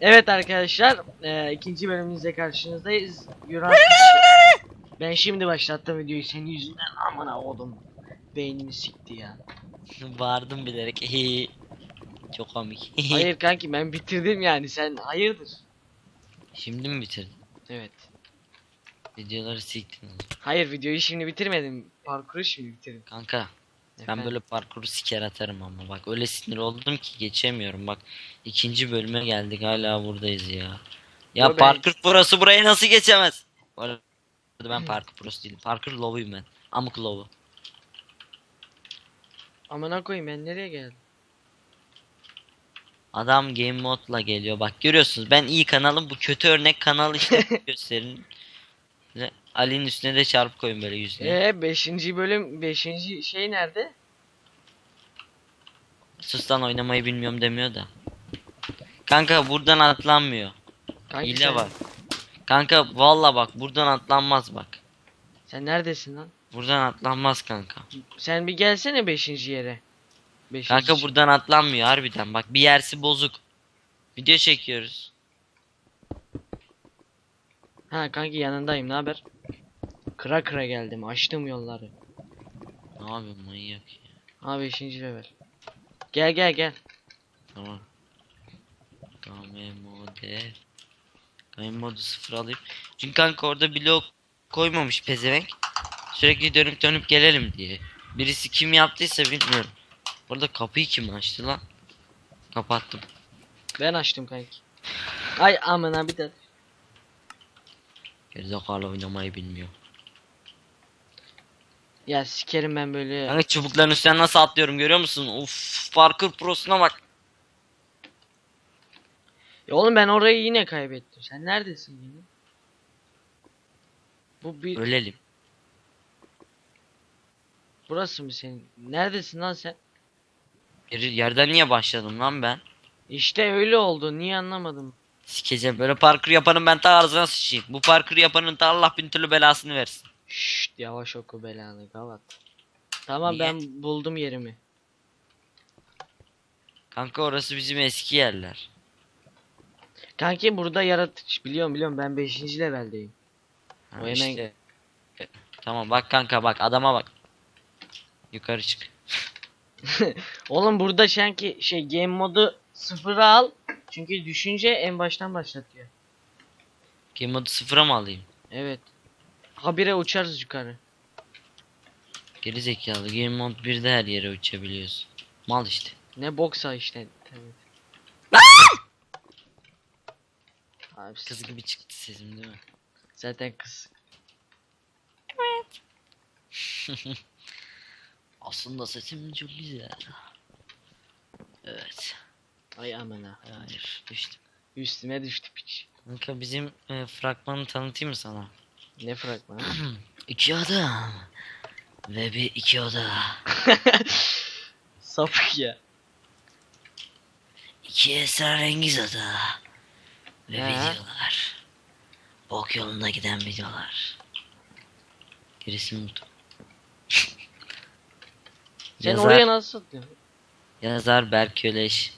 Evet arkadaşlar, e, ikinci bölümümüzde karşınızdayız. Yuran Ben şimdi başlattım videoyu senin yüzünden amına oğlum. Beynimi sikti ya. Bağırdım bilerek. Çok komik. Hayır kanki ben bitirdim yani sen hayırdır? Şimdi mi bitirdin? Evet. Videoları siktin. Hayır videoyu şimdi bitirmedim. Parkuru şimdi bitirdim. Kanka ben böyle parkuru siker atarım ama bak öyle sinir oldum ki geçemiyorum bak. ikinci bölüme geldik hala buradayız ya. Ya Yo, ben- parkur prosu burayı nasıl geçemez? Bu arada ben parkur prosu değilim. Parkur low'uyum ben. Amık low'u. Amına koyayım ben nereye geldim? Adam game modla geliyor. Bak görüyorsunuz ben iyi kanalım bu kötü örnek kanal işte gösterin. Ali'nin üstüne de çarpı koyun böyle yüzüne. Eee 5. bölüm 5. şey nerede? Sustan oynamayı bilmiyorum demiyor da. Kanka buradan atlanmıyor. Kanki Hile sen, var. Kanka valla bak buradan atlanmaz bak. Sen neredesin lan? Buradan atlanmaz kanka. Sen bir gelsene 5. yere. 5. Kanka buradan atlanmıyor harbiden bak bir yersi bozuk. Video çekiyoruz. Ha kanki yanındayım ne haber? Kıra kıra geldim açtım yolları. Ne yapıyorsun manyak ya. Ha 5. level. Gel gel gel. Tamam. Game mode. Game modu sıfır alayım. Çünkü kanka orada blok koymamış pezevenk. Sürekli dönüp dönüp gelelim diye. Birisi kim yaptıysa bilmiyorum. Orada kapıyı kim açtı lan? Kapattım. Ben açtım kanki. Ay amına bir de. Gerizekalı oynamayı bilmiyor. Ya sikerim ben böyle. Kanka çubukların üstünden nasıl atlıyorum görüyor musun? Uf parkur prosuna bak. Ya oğlum ben orayı yine kaybettim. Sen neredesin yine? Bu bir Ölelim. burası mı senin? Neredesin lan sen? Yer- Yerden niye başladım lan ben? İşte öyle oldu. Niye anlamadım. Sikeceğim böyle parkur yapanın ben ta ağzına sıçayım. Bu parkur yapanın da Allah bin türlü belasını versin. Şşt yavaş oku belanı gavat. Tamam Niye? ben buldum yerimi. Kanka orası bizim eski yerler. Kanki burada yaratıcı biliyorum biliyorum ben 5. leveldeyim. Ha, O hemen- işte. E, Tamam bak kanka bak adama bak. Yukarı çık. Oğlum burada sanki şey game modu sıfıra al. Çünkü düşünce en baştan başlatıyor. Game modu sıfıra mı alayım? Evet. Habire uçarız yukarı. Geri zekalı game mod 1'de her yere uçabiliyorsun. Mal işte. Ne boksa işte. Evet. Abi Kız gibi çıktı sesim değil mi? zaten kız. Aslında sesim çok güzel. Evet. Ay amına. Hayır düştüm. Üstüme düştü piç. Kanka bizim e, fragmanı tanıtayım mı sana? Ne fragmanı? İki adam. Ve bir iki oda. Sapık ya. İki esrarengiz oda. Ve Ha. videolar. Bok yolunda giden videolar. Gerisini unut. Sen Yazar- oraya nasıl atlıyorsun? Yazar Berk Öleş.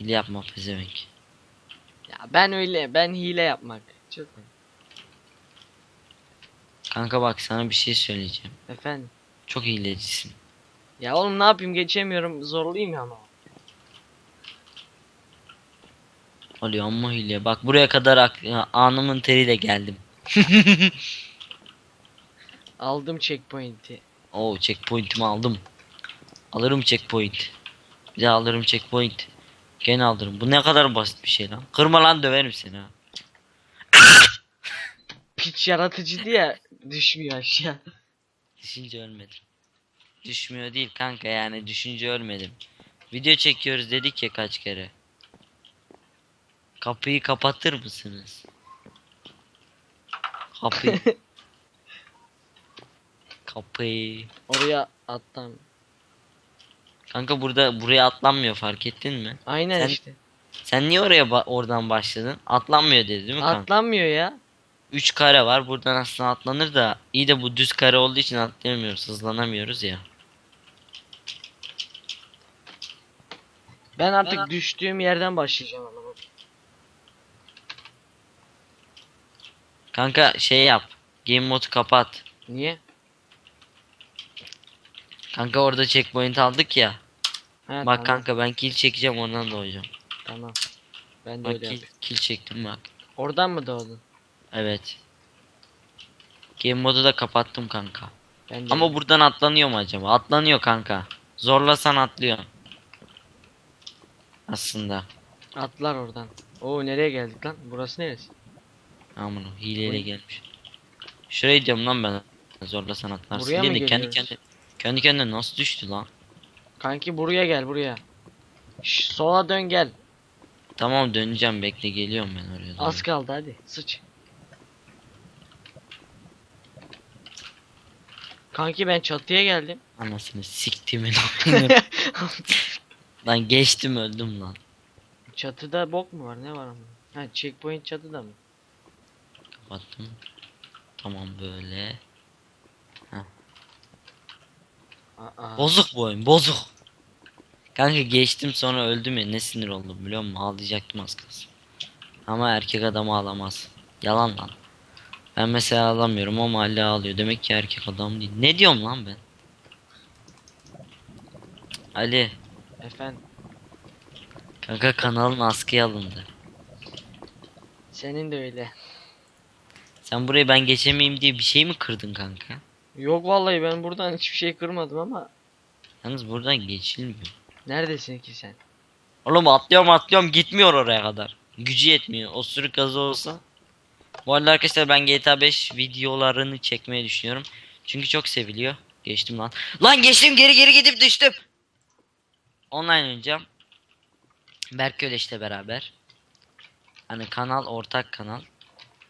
Hile yapma pezevenk. Ya ben öyle ben hile yapmak. Çok Kanka bak sana bir şey söyleyeceğim. Efendim. Çok hilecisin. Ya oğlum ne yapayım geçemiyorum zorlayayım ya ama. Oluyor ama hile. Bak buraya kadar anımın teriyle geldim. Aldım checkpoint'i. Oo checkpoint'imi aldım. Alırım checkpoint. Bir daha alırım checkpoint. Gene alırım. Bu ne kadar basit bir şey lan. Kırma lan döverim seni ha. Piç yaratıcı diye düşmüyor aşağı. Düşünce ölmedim. Düşmüyor değil kanka yani düşünce ölmedim. Video çekiyoruz dedik ya kaç kere. Kapıyı kapatır mısınız? Kapıyı. Kapıyı. Oraya atlam. Kanka burada buraya atlanmıyor fark ettin mi? Aynen Sen- işte. Sen niye oraya ba- oradan başladın? Atlanmıyor dedi değil mi kanka? Atlanmıyor ya. 3 kare var. Buradan aslında atlanır da iyi de bu düz kare olduğu için atlayamıyoruz. Hızlanamıyoruz ya. Ben artık ben... düştüğüm yerden başlayacağım ama. Kanka şey yap. Game modu kapat. Niye? Kanka orada checkpoint aldık ya. He, bak tamam. kanka ben kill çekeceğim ondan doğacağım. Tamam. Ben de bak, öyle kill, kill çektim bak. Oradan mı doğdun? Evet. Game modu da kapattım kanka. Ben de Ama buradan atlanıyor mu acaba? Atlanıyor kanka. Zorlasan atlıyor. Aslında. Atlar oradan. Oo nereye geldik lan? Burası neresi? Aman o hileyle Oy. gelmiş. Şuraya diyorum lan ben. Zorlasan atlarsın. Buraya mı Yine kendi geliyoruz? kendi kendi kendine nasıl düştü lan? Kanki buraya gel buraya. Şş, sola dön gel. Tamam döneceğim bekle geliyorum ben oraya. doğru. Az kaldı hadi. Sıç. Kanki ben çatıya geldim. Anasını siktimin. lan geçtim öldüm lan. Çatıda bok mu var? Ne var ama? Ha checkpoint çatıda mı? Kapattım. Tamam böyle. Aa. Bozuk bu oyun bozuk. Kanka geçtim sonra öldüm ya ne sinir oldum biliyor musun? Ağlayacaktım az kalsın. Ama erkek adam ağlamaz. Yalan lan. Ben mesela ağlamıyorum ama hala ağlıyor. Demek ki erkek adam değil. Ne diyorum lan ben? Ali. Efendim. Kanka kanalın askıya alındı. Senin de öyle. Sen burayı ben geçemeyeyim diye bir şey mi kırdın kanka? Yok vallahi ben buradan hiçbir şey kırmadım ama Yalnız buradan geçilmiyor. neredesin ki sen? Oğlum atlıyorum atlıyorum gitmiyor oraya kadar. Gücü yetmiyor. O sürü gazı olsa. Bu arada arkadaşlar ben GTA 5 videolarını çekmeyi düşünüyorum. Çünkü çok seviliyor. Geçtim lan. Lan geçtim geri geri gidip düştüm. Online oynayacağım. Berk Öleş'le beraber. Hani kanal ortak kanal.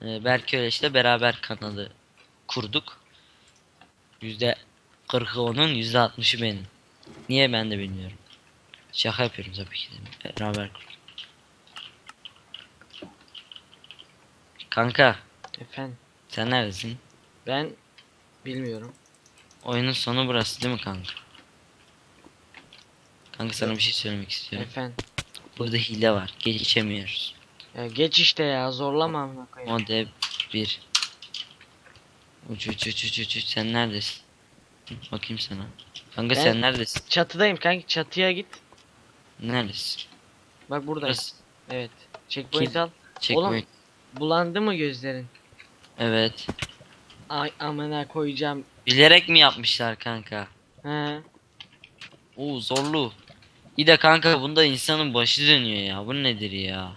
Ee, Berk Öleş'le beraber kanalı kurduk. Yüzde 40'ı onun, yüzde 60'ı benim. Niye ben de bilmiyorum. Şaka yapıyorum tabii ki. Beraber kurduk. Kanka Efendim. sen neredesin? Ben bilmiyorum. Oyunun sonu burası değil mi kanka? Kanka sana bir şey söylemek istiyorum. Efendim. Burada hile var. Geçemiyoruz. Ya geç işte ya zorlama amına koyayım. Mode 1. Uç uç uç uç uç uç. Sen neredesin? Bakayım sana. Kanka Ben- sen neredesin? Çatıdayım kanki çatıya git. Neredesin? Bak. Burası. Evet. Checkpoint Kim? al. Checkpoint. Bulandı mı gözlerin? Evet. Ay amına koyacağım. Bilerek mi yapmışlar kanka? He. Oo zorlu. İyi de kanka bunda insanın başı dönüyor ya. Bu nedir ya?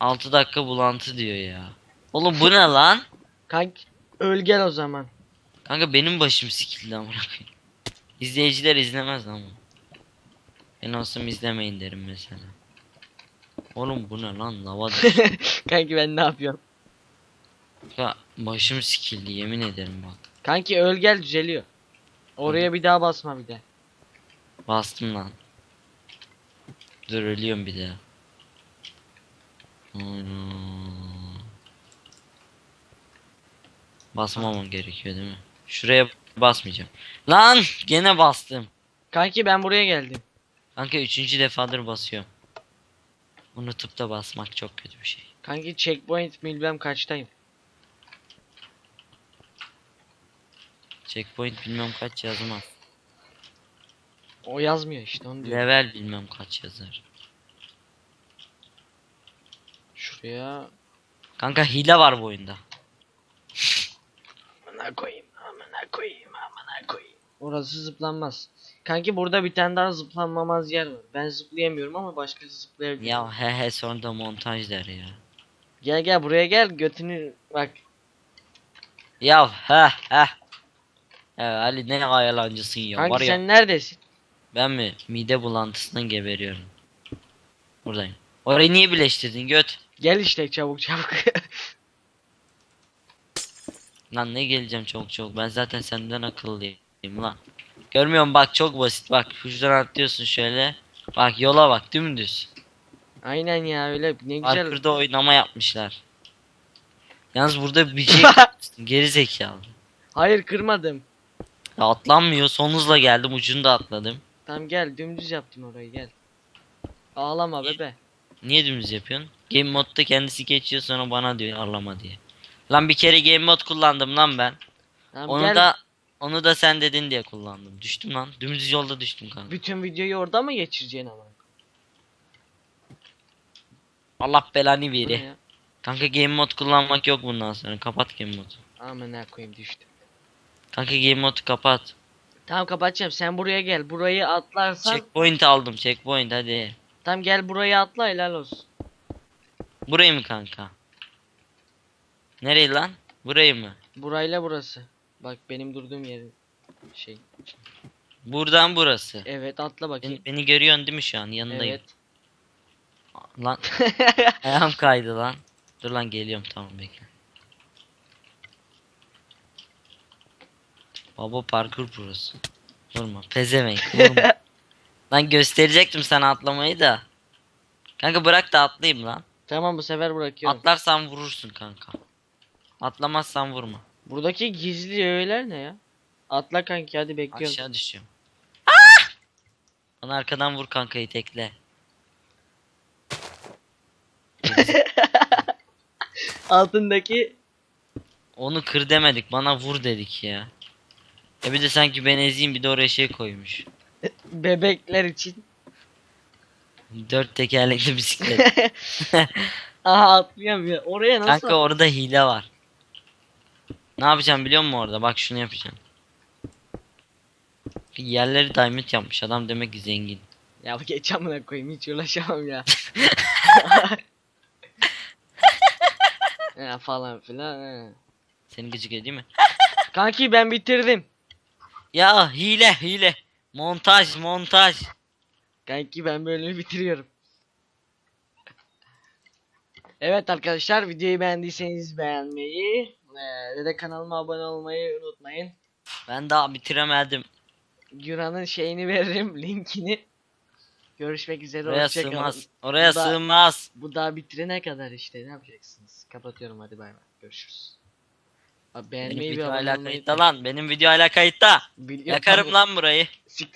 6 dakika bulantı diyor ya. Oğlum bu ne lan? Kanki öl gel o zaman. Kanka benim başım sikildi amına koyayım. İzleyiciler izlemez ama. Ben olsam izlemeyin derim mesela. Oğlum bu ne lan lava. Kanki ben ne yapıyorum? Kanka başım sikildi yemin ederim bak. Kanki öl gel düzeliyor. Oraya bir daha basma bir de. Bastım lan. Dur ölüyorum bir daha. Ana. Basmamam gerekiyor değil mi? Şuraya basmayacağım. Lan gene bastım. Kanki ben buraya geldim. Kanka üçüncü defadır basıyorum. Unutup da basmak çok kötü bir şey. Kanki checkpoint bilmem kaçtayım. Checkpoint bilmem kaç yazmaz. O yazmıyor işte onu diyor. Level bilmem kaç yazar. Şuraya Kanka hile var bu oyunda. amına koyayım amına koyayım amına koyayım. Orası zıplanmaz. Kanki burada bir tane daha zıplanmamaz yer var. Ben zıplayamıyorum ama başkası zıplayabilir. Ya he he sonra da montaj der ya. Gel gel buraya gel götünü bak. Ya he he. Ya Ali ne ayalancısın ya. Kanki var ya sen neredesin? ben mi mide bulantısından geberiyorum. Buradayım. Orayı niye birleştirdin göt? Gel işte çabuk çabuk. Lan ne geleceğim çabuk çabuk. Ben zaten senden akıllıyım lan. Görmüyor musun bak çok basit bak. Şuradan atlıyorsun şöyle. Bak yola bak dümdüz. Aynen ya öyle ne güzel. Parkurda oynama yapmışlar. Yalnız burada bir şey geri zekalı. Hayır kırmadım. Ya atlanmıyor. Son hızla geldim. Ucunu da atladım. Tamam gel dümdüz yaptım orayı gel. Ağlama bebe. Niye dümdüz yapıyorsun? Game modda kendisi geçiyor sonra bana diyor ağlama diye. Lan bir kere game mode kullandım lan ben. Tamam, Onu gel. da onu da sen dedin diye kullandım. Düştüm lan. Dümdüz yolda düştüm kanka. Bütün videoyu orada mı geçireceksin ama? Allah belanı Bu ne veri. ya? Kanka game mode kullanmak yok bundan sonra. Kapat game modu. Amına koyayım düştüm. Kanka game modu kapat. Tamam kapatacağım. Sen buraya gel. Burayı atlarsan Checkpoint aldım. Checkpoint hadi. tam gel buraya atla helal olsun. Burayı mı kanka? Nereyi lan? Burayı mı? Burayla burası. Bak benim durduğum yerin şey. Buradan burası. Evet atla bakayım. Beni, beni görüyorsun değil mi şu an? Yanındayım. Evet. Lan ayağım kaydı lan. Dur lan geliyorum tamam bekle. Baba parkur burası. Vurma pezevenk vurma. lan gösterecektim sana atlamayı da. Kanka bırak da atlayayım lan. Tamam bu sefer bırakıyorum. Atlarsan vurursun kanka. Atlamazsan vurma. Buradaki gizli öğeler ne ya? Atla kanki hadi bekliyorum. Aşağı düşüyorum. Bana arkadan vur kankayı tekle. Altındaki Onu kır demedik bana vur dedik ya. E bir de sanki ben ezeyim bir de oraya şey koymuş. bebekler için. Dört tekerlekli bisiklet. Aha ya. Oraya nasıl? Kanka orada hile var. Ne yapacağım biliyor musun orada? Bak şunu yapacağım. Yerleri diamond yapmış adam demek ki zengin. Ya geç amına koyayım hiç uğraşamam ya. ya falan filan. he. Seni gıcık ediyor mi? Kanki ben bitirdim. Ya hile hile. Montaj montaj. Kanki ben bölümü bitiriyorum. Evet arkadaşlar videoyu beğendiyseniz beğenmeyi eee, ve de kanalıma abone olmayı unutmayın. Ben daha bitiremedim. Güran'ın şeyini veririm linkini. Görüşmek üzere. Oraya hoşça kalın. sığmaz. Oraya Bu da- sığmaz. Bu daha bitirene kadar işte ne yapacaksınız? Kapatıyorum hadi bay bay. Görüşürüz. Abi Benim beğenmeyi bir video abone hala olmayı kayıtta lan. Benim video hala kayıtta. Biliyorum, Yakarım lan burayı. Siktir.